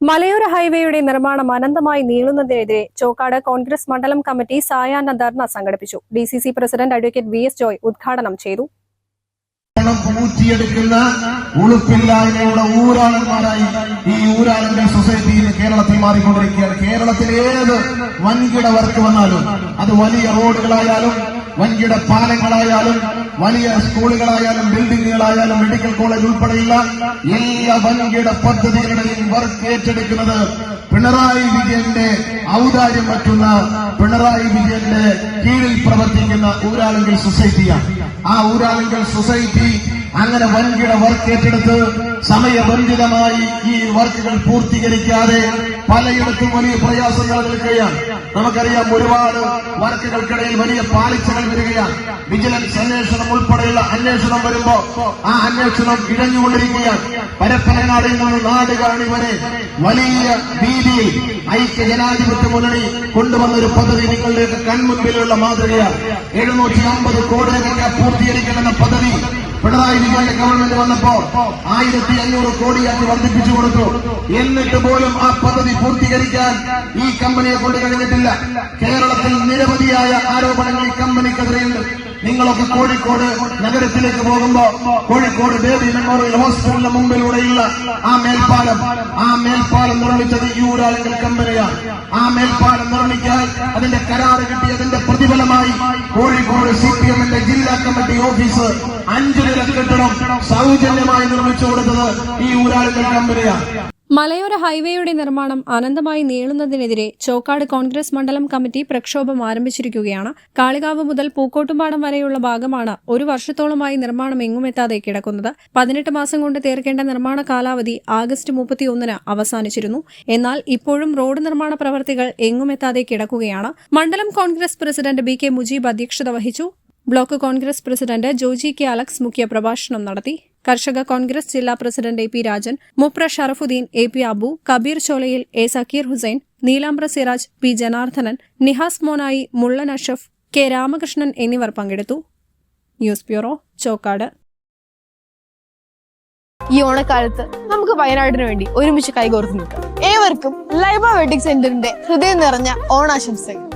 മലയോര ഹൈവേയുടെ നിർമ്മാണം അനന്തമായി നീളുന്നതിനെതിരെ ചോക്കാട് കോൺഗ്രസ് മണ്ഡലം കമ്മിറ്റി സായാഹ്ന ധർണ സംഘടിപ്പിച്ചു. D C C president advocate V S Joy ഉദ്ഘാടനം ചെയ്തു. ഈ സൊസൈറ്റിയിൽ കേരളത്തിൽ വൻകിട വർക്ക് വന്നാലും അത് വലിയ റോഡുകളായാലും വൻകിട പാലങ്ങളായാലും വലിയ സ്കൂളുകളായാലും ബിൽഡിങ്ങുകളായാലും മെഡിക്കൽ കോളേജ് ഉൾപ്പെടെയുള്ള എല്ലാ വൻകിട പദ്ധതികളുടെയും വർക്ക് ഏറ്റെടുക്കുന്നത് പിണറായി വിജയന്റെ ഔദാര്യം പറ്റുന്ന പിണറായി വിജയന്റെ കീഴിൽ പ്രവർത്തിക്കുന്ന ഊരാളുങ്കൽ സൊസൈറ്റിയാണ്. ആ ഊരാളുങ്കൽ സൊസൈറ്റി അങ്ങനെ വൻകിട വർക്ക് ഏറ്റെടുത്ത് സമയബന്ധിതമായി ഈ വർക്കുകൾ പൂർത്തീകരിക്കാതെ പലയിടത്തും വലിയ പ്രയാസങ്ങൾ നിൽക്കുകയാണ് നമുക്കറിയാം ഒരുപാട് വർക്കുകൾക്കിടയിൽ വലിയ പാളിച്ചകൾ വരികയാണ്. വിജിലൻസ് അന്വേഷണം ഉൾപ്പെടെയുള്ള അന്വേഷണം വരുമ്പോ ആ അന്വേഷണം ഇഴഞ്ഞുകൊണ്ടിരിക്കുകയാണ്. പരപ്പനങ്ങാടിൽ നിന്ന് നാട് കാണി വരെ വലിയ രീതിയിൽ ഐക്യ ജനാധിപത്യ മുന്നണി കൊണ്ടുവന്ന ഒരു പദ്ധതി നിങ്ങളുടെ കൺമുമ്പിലുള്ള മാതൃകയാണ്. എഴുന്നൂറ്റി അമ്പത് കോടി രൂപ പൂർത്തീകരിക്കണമെന്ന പദ്ധതി പിണറായി വിജയന്റെ ഗവൺമെന്റ് വന്നപ്പോ ആയിരത്തി അഞ്ഞൂറ് കോടിയാക്കി വർദ്ധിപ്പിച്ചു കൊടുത്തു. എന്നിട്ട് പോലും ആ പദ്ധതി പൂർത്തീകരിക്കാൻ ഈ കമ്പനിയെ കൊണ്ട് കഴിഞ്ഞിട്ടില്ല. കേരളത്തിൽ നിരവധിയായ ആരോപണങ്ങൾ ഈ കമ്പനിക്കെതിരെയുണ്ട് നിങ്ങളൊക്കെ കോഴിക്കോട് നഗരത്തിലേക്ക് പോകുമ്പോ കോഴിക്കോട് ബേബി മെമ്മോറിയൽ ഹോസ്പിറ്റലിന് മുമ്പിലൂടെയുള്ള ആ മേൽപ്പാലം ആ മേൽപ്പാലം നിർമ്മിച്ചത് ഈ കമ്പനിയാണ് ആ മേൽപ്പാലം നിർമ്മിക്കാൻ അതിന്റെ കരാറ് കിട്ടിയതിന്റെ പ്രതിഫലമായി കോഴിക്കോട് സി പി എമ്മിന്റെ ജില്ലാ കമ്മിറ്റി ഓഫീസ് അഞ്ചു നില കെട്ടിടം സൗജന്യമായി നിർമ്മിച്ചു കൊടുത്തത് ഈ ഊരാളിന്റെ കമ്പനിയാണ്. മലയോര ഹൈവേയുടെ നിർമ്മാണം അനന്തമായി നീളുന്നതിനെതിരെ ചോക്കാട് കോൺഗ്രസ് മണ്ഡലം കമ്മിറ്റി പ്രക്ഷോഭം ആരംഭിച്ചിരിക്കുകയാണ്. കാളികാവ് മുതൽ പൂക്കോട്ടുംപാടം വരെയുള്ള ഭാഗമാണ് ഒരു വർഷത്തോളമായി നിർമ്മാണം എങ്ങുമെത്താതെ കിടക്കുന്നത്. പതിനെട്ട് മാസം കൊണ്ട് തീർക്കേണ്ട നിർമ്മാണ കാലാവധി ആഗസ്റ്റ് മുപ്പത്തിയൊന്നിന് അവസാനിച്ചിരുന്നു. എന്നാൽ ഇപ്പോഴും റോഡ് നിർമ്മാണ പ്രവർത്തികൾ എങ്ങുമെത്താതെ കിടക്കുകയാണ്. മണ്ഡലം Congress president B K Mujeeb അധ്യക്ഷത വഹിച്ചു. Block Congress president Joji K Alex മുഖ്യ പ്രഭാഷണം നടത്തി. കർഷക കോൺഗ്രസ് ജില്ലാ president A P Rajan Mupra Sharafuddin A P Abu Kabeer Cholayil A Zakir Hussain Neelambra Siraj P Janardhanan Nihas Monai Mullan Ashaf K Ramakrishnan എന്നിവർ പങ്കെടുത്തു. News bureau Chokkad. ഈ ഓണക്കാലത്ത് നമുക്ക് വയനാടിന് വേണ്ടി ഒരുമിച്ച് കൈകോർത്ത് നിൽക്കാം. ഏവർക്കും ലൈബ വെഡിങ് സെന്ററിന്റെ ഹൃദയം നിറഞ്ഞ ഓണാശംസകൾ.